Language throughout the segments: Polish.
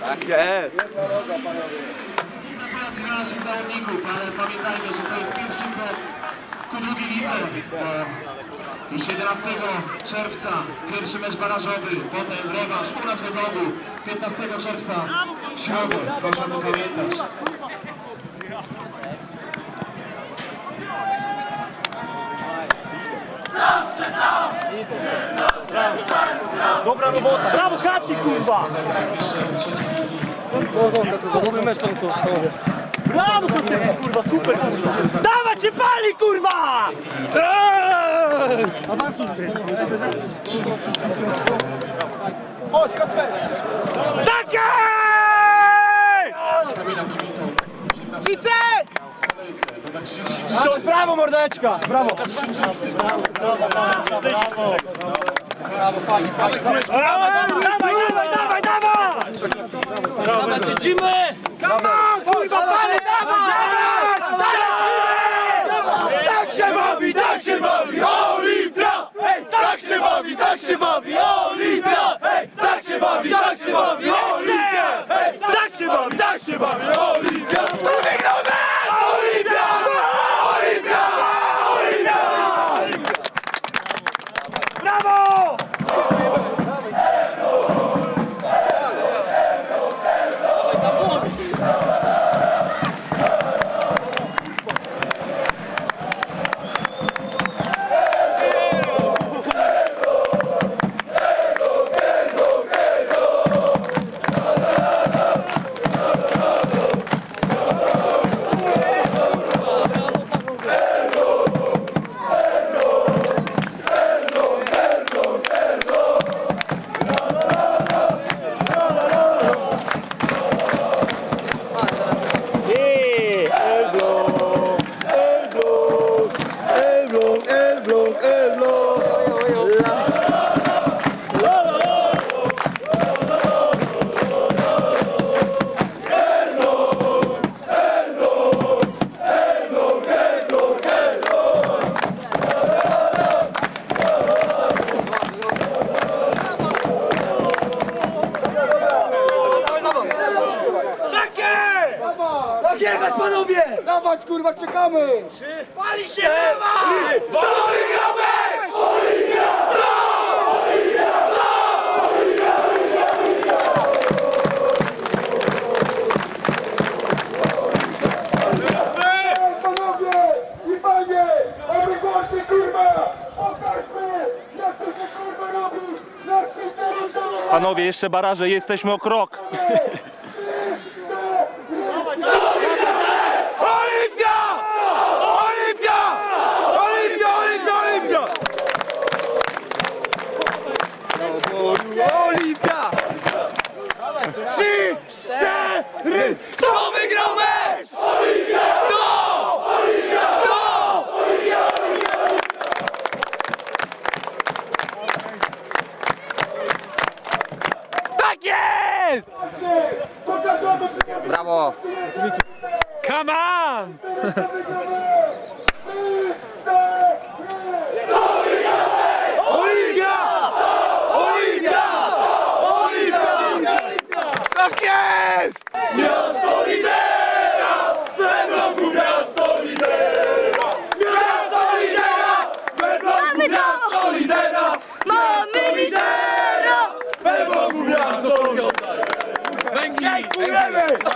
Tak jest. Gratulacje dla naszych zawodników, ale pamiętajmy, że to jest pierwszy krok ku drugiej lidze. Już 11 czerwca pierwszy mecz barażowy, potem rewanż u nas we Wrogu. 15 czerwca w środę, proszę o tym pamiętać. Dobra robota! Brawo, Kaci, kurwa! Brawo, Kaci, kurwa, super, kurwa! Dawać się pali, kurwa! Chodź, Kacper! Tak jest! Icek! Cios, brawo, mordeczka! Brawo! Brawo, brawo! Dawaj, dawaj, dawaj, dawaj! Dawaj, siedzimy! Come on, kurwa, pany, dawaj! Dawaj! Tak się bawi, tak się bawi, Olimpia! Hej, tak się bawi, tak się bawi, Olimpia! Hej, tak się bawi, tak się bawi, Olimpia! Hej, tak się bawi, tak się bawi, Olimpia! Tu wygrał! Tak jechać panowie! Dawać kurwa, czekamy! Trzy! Pali się! Dawaj! To wszystkie Panowie, jeszcze baraże, jesteśmy o krok. Olimpia! Olimpia! Olimpia, Olimpia, Olimpia! Olimpia! Trzy, cztery! Kto wygrał mecz? Olimpia! Kto? Olimpia! Kto? Tak jest! Pokażemy Brawo. Come on! Olimpia! Olimpia! Olimpia! Tak jest! Miasto lidera! W Elblągu miasto lidera! Miasto lidera! W Elblągu miasto lidera! Mamy lidera! W Elblągu miasto lidera! Dziękujemy!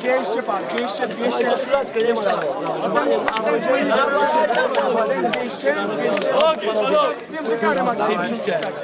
200 pan, 200, 200. Koszuleczkę nie ma. To jest moim 200, 200. Ogień, szanowni! Wiem, że karę macie. Jeszcze raz!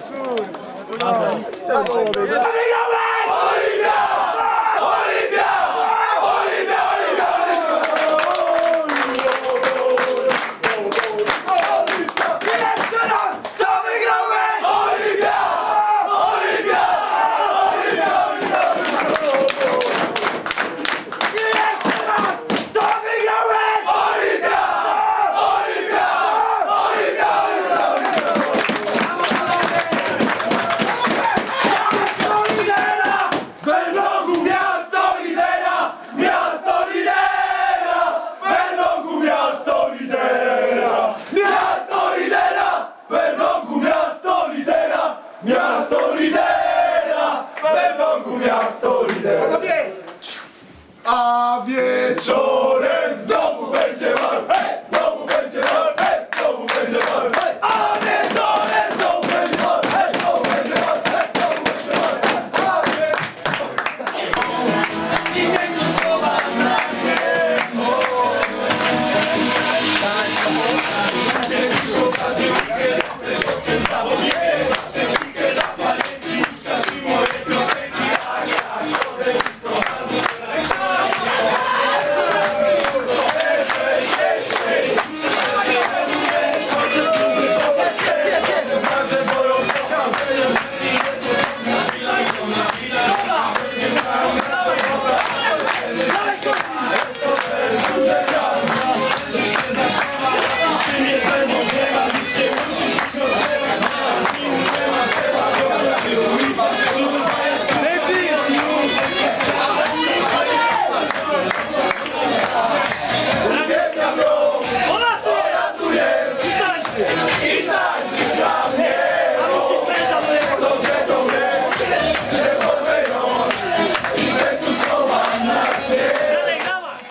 Miasto lidera! Werbongu miasto lidera!